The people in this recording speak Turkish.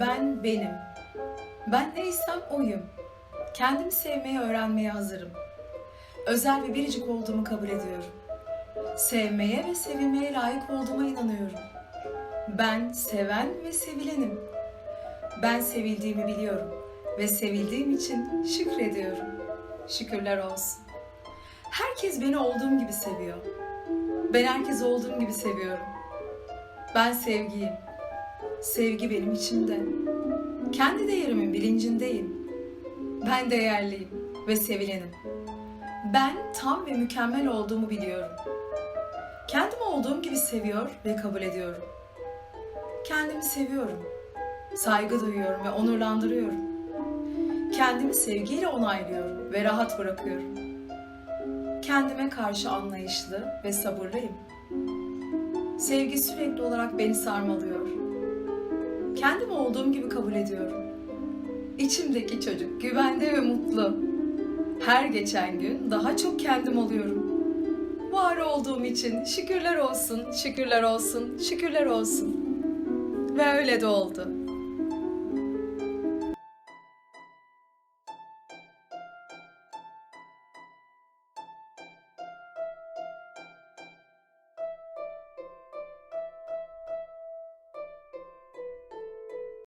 Ben benim. Ben neysem oyum. Kendimi sevmeye, öğrenmeye hazırım. Özel ve biricik olduğumu kabul ediyorum. Sevmeye ve sevilmeye layık olduğuma inanıyorum. Ben seven ve sevilenim. Ben sevildiğimi biliyorum ve sevildiğim için şükrediyorum. Şükürler olsun. Herkes beni olduğum gibi seviyor. Ben herkes olduğum gibi seviyorum. Ben sevgiyim. Sevgi benim içimde. Kendi değerimin bilincindeyim. Ben değerliyim ve sevilenim. Ben tam ve mükemmel olduğumu biliyorum. Kendimi olduğum gibi seviyor ve kabul ediyorum. Kendimi seviyorum. Saygı duyuyorum ve onurlandırıyorum. Kendimi sevgiyle onaylıyorum ve rahat bırakıyorum. Kendime karşı anlayışlı ve sabırlıyım. Sevgi sürekli olarak beni sarmalıyor. Kendimi olduğum gibi kabul ediyorum. İçimdeki çocuk güvende ve mutlu. Her geçen gün daha çok kendim oluyorum. Var olduğum için şükürler olsun, şükürler olsun, şükürler olsun. Ve öyle de oldu.